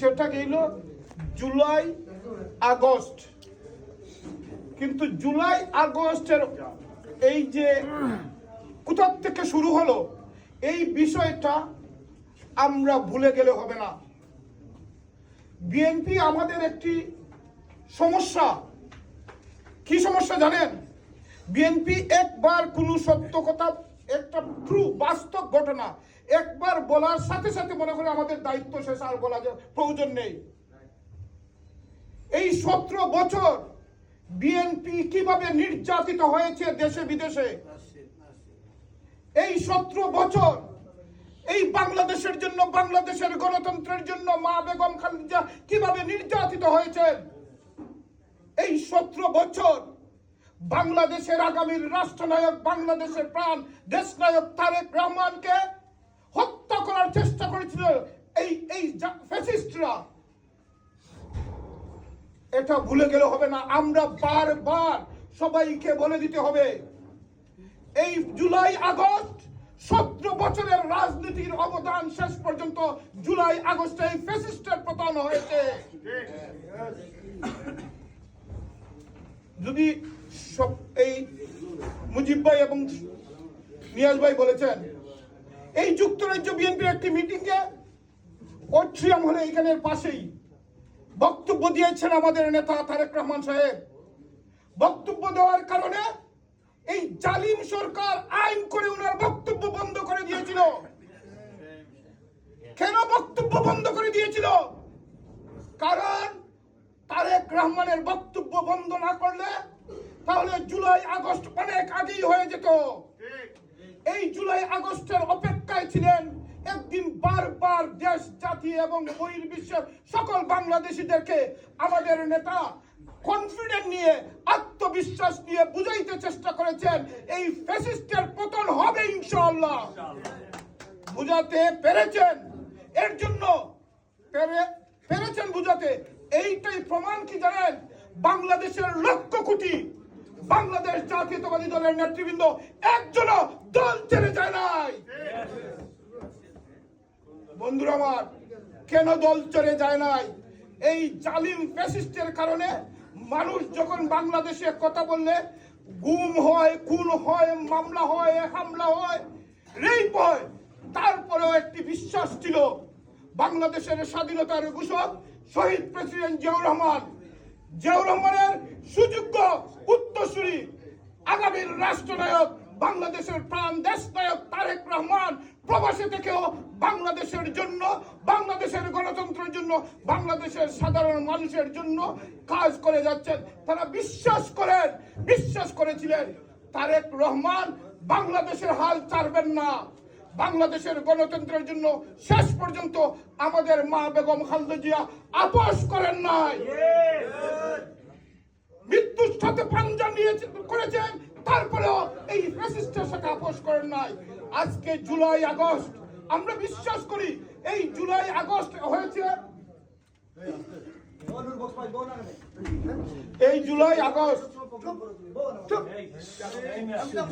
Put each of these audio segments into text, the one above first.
সেটা গেল July August. কিন্তু জুলাই আগস্টের এই যে কোথার থেকে শুরু হলো, এই বিষয়টা আমরা ভুলে গেলে হবে না। বিএনপি আমাদের একটি সমস্যা। কি সমস্যা জানেন? বিএনপি একবার কোনো সত্য কথা একটা ট্রু বাস্তব ঘটনা। একবার বলার সাথে সাথে মনে করে আমাদের দায়িত্ব শেষ, আর বলা প্রয়োজন নেই। এই সতেরো বছর বিএনপি কীভাবে নির্যাতিত হয়েছে দেশে বিদেশে? এই সতেরো বছর এই বাংলাদেশের জন্য, বাংলাদেশের গণতন্ত্রের জন্য মা বেগম খালেদা কীভাবে নির্যাতিত হয়েছেন? এই সতেরো বছর বাংলাদেশের আগামীর রাষ্ট্রনায়ক বাংলাদেশের প্রাণ দেশনায়ক তারেক রহমানকে হত্যা করার চেষ্টা করেছিল এই এই ফ্যাসিস্টরা। এটা ভুলে গেলে হবে না আমরা বারবার সবাইকে বলে দিতে হবে এই জুলাই আগস্ট সতেরো বছরের রাজনীতির অবদান শেষ পর্যন্ত জুলাই আগস্টে এই ফ্যাসিস্টের পতন হয়েছে। যদি সব এই মুজিব ভাই এবং নিয়াজ ভাই বলেছেন, এই যুক্তরাজ্য বিএনপির একটি মিটিংয়ে অট্রিয়াম হলে এখানের পাশেই বক্তব্য দিয়েছেন আমাদের নেতা তারেক রহমান সাহেব। বক্তব্য দেওয়ার কারণে এই জালিম সরকার আইন করে ওনার বক্তব্য বন্ধ করে দিয়েছিল। কেন বক্তব্য বন্ধ করে দিয়েছিল? কারণ তারেক রহমানের বক্তব্য বন্ধ না করলে তাহলে জুলাই আগস্ট অনেক আগেই হয়ে যেত। এই জুলাই আগস্টের অপেক্ষায় ছিলেন একদিন বারবার দেশ জাতি এবং বহির্বিশ্বের সকল বাংলাদেশিদেরকে আমাদের নেতা কনফিডেন্ট নিয়ে আত্মবিশ্বাস নিয়ে বুঝাইতে চেষ্টা করেছেন। এই ফ্যাসিস্টের পতন হবে ইনশাআল্লাহ। বুঝাতে পেরেছেন। এর জন্য পেরে- পেরেছেন বুঝাতে। এইটাই প্রমাণ কি জানেন? বাংলাদেশের লক্ষ কোটি বাংলাদেশ জাতীয়তাবাদী দলের নেতৃবৃন্দ একজনও দল ছেড়ে যায় নাই। বন্ধুরা আমার, কেন দল ছেড়ে যায় নাই? এই জালিম ফ্যাসিস্টের কারণে মানুষ যখন বাংলাদেশে কথা বললে, গুম হয়, খুন হয়, মামলা হয়, হামলা হয়, রেপ হয়, তারপরেও একটি বিশ্বাস ছিল, বাংলাদেশের স্বাধীনতার ঘোষক শহীদ প্রেসিডেন্ট জিয়াউর রহমান। জিয়াউর রহমানের সুযোগ্য উত্তরসূরি আগামীর রাষ্ট্রনায়ক, বাংলাদেশের প্রাণ দেশ নায়ক তারেক রহমান প্রবাসে থেকেও বাংলাদেশের জন্য, বাংলাদেশের গণতন্ত্রের জন্য, বাংলাদেশের সাধারণ মানুষের জন্য কাজ করে যাচ্ছেন। তারা বিশ্বাস করেন, বিশ্বাস করেছিলেন, তারেক রহমান বাংলাদেশের হাল ছাড়বেন না। বাংলাদেশের গণতন্ত্রের জন্য শেষ পর্যন্ত আমাদের মা বেগম খালেদা জিয়া আপোষ করেন নাই। সাথে পাঞ্জা নিয়ে করেছেন তারপরেও এই ফ্যাসিস্টের সাথে আপোষ করেন নাই। আজকে জুলাই আগস্ট, আমরা বিশ্বাস করি এই জুলাই আগস্ট হয়েছে। এই জুলাই আগস্ট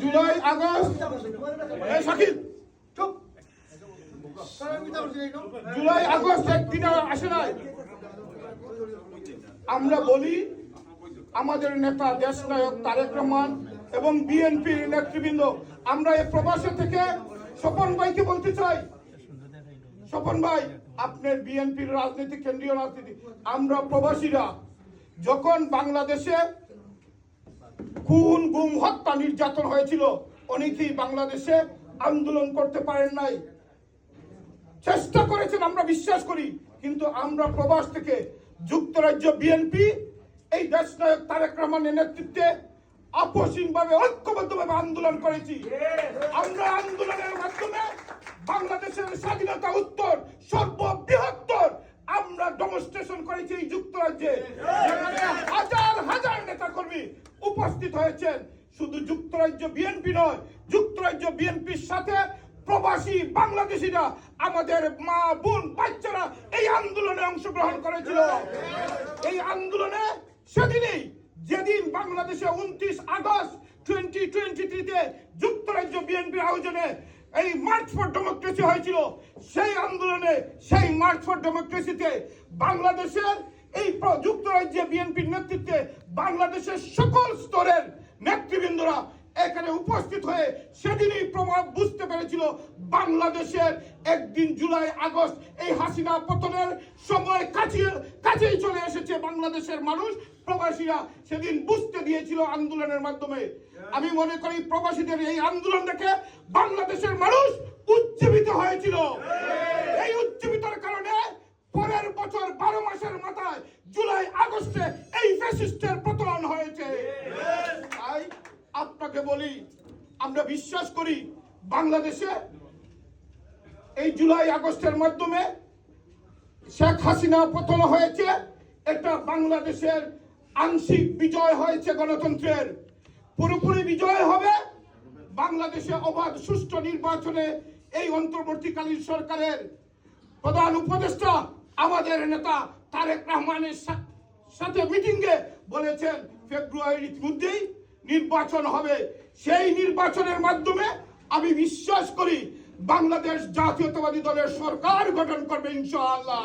জুলাই আগস্ট চুপ জুলাই আগস্ট একদিন আসে নাই। আমরা বলি আমাদের নেতা দেশ নায়ক তারেক রহমান এবং বিএনপির নেতৃবৃন্দ। আমরা এই প্রবাসে থেকে স্বপন ভাইকে বলতে চাই। স্বপন ভাই, আপনার বিএনপির রাজনীতি, কেন্দ্রীয় রাজনীতি। আমরা প্রবাসীরা যখন বাংলাদেশে খুন, গুম, হত্যা নির্যাতন হয়েছিল, অনেকেই বাংলাদেশে আন্দোলন করতে পারেন নাই। চেষ্টা করেছেন, আমরা বিশ্বাস করি। কিন্তু আমরা প্রবাস থেকে যুক্তরাজ্য বিএনপি এই দেশনায়ক তারেক রহমানের নেতৃত্বে আপসীমভাবে ঐক্যবদ্ধভাবে আন্দোলন করেছি। আমরা আন্দোলনের মাধ্যমে বাংলাদেশের স্বাধীনতা উত্তর, সর্ববৃহত্তর আমরা ডেমনস্ট্রেশন করেছি এই যুক্তরাজ্যে। হাজার হাজার নেতা কর্মী উপস্থিত হয়েছেন। শুধু যুক্তরাজ্য বিএনপি নয়, যুক্তরাজ্য বিএনপির সাথে প্রবাসী বাংলাদেশিরা, আমাদের মা, বোন, বাচ্চারা এই আন্দোলনে অংশগ্রহণ করেছিল। এই আন্দোলনে সেদিনই যেদিন বাংলাদেশে উনত্রিশ আগস্ট টোয়েন্টি টোয়েন্টি থ্রিতে যুক্তরাজ্য বিএনপির আয়োজনে এই মার্চ ফর ডেমোক্রেসি হয়েছিল, সেই আন্দোলনে, সেই মার্চ ফর ডেমোক্রেসিতে বাংলাদেশের এই যুক্তরাজ্যে বিএনপির নেতৃত্বে বাংলাদেশের সকল স্তরের নেতৃবৃন্দরা এখানে উপস্থিত হয়ে সেদিনই প্রভাব বুঝতে পেরেছিল বাংলাদেশের একদিন জুলাই আগস্ট এই হাসিনা পতনের সময় কাছে কাছেই চলে বাংলাদেশের মানুষ প্রবাসীরা সেদিন বুঝতে দিয়েছিল আন্দোলনের মাধ্যমে। আমি মনে করি প্রবাসীদের এই আন্দোলন দেখে বাংলাদেশের মানুষ উজ্জীবিত হয়েছিল। এই উজ্জীবিতর কারণে পরের বছর বারো মাসের মাথায় জুলাই আগস্টে এই ফ্যাসিস্টের পতন হয়েছে। তাই আপনাকে বলি আমরা বিশ্বাস করি বাংলাদেশে এই জুলাই আগস্টের মাধ্যমে শেখ হাসিনা পতন হয়েছে। এটা বাংলাদেশের আংশিক বিজয় হয়েছে গণতন্ত্রের। পুরোপুরি বিজয় হবে বাংলাদেশে অবাধ সুষ্ঠু নির্বাচনে এই অন্তর্বর্তীকালীন সরকারের। প্রধান উপদেষ্টা আমাদের নেতা তারেক রহমানের সাথে মিটিংয়ে বলেছেন, ফেব্রুয়ারির মধ্যেই নির্বাচন হবে। সেই নির্বাচনের মাধ্যমে আমি বিশ্বাস করি বাংলাদেশ জাতীয়তাবাদী দলের সরকার গঠন করবে ইনশাআল্লাহ।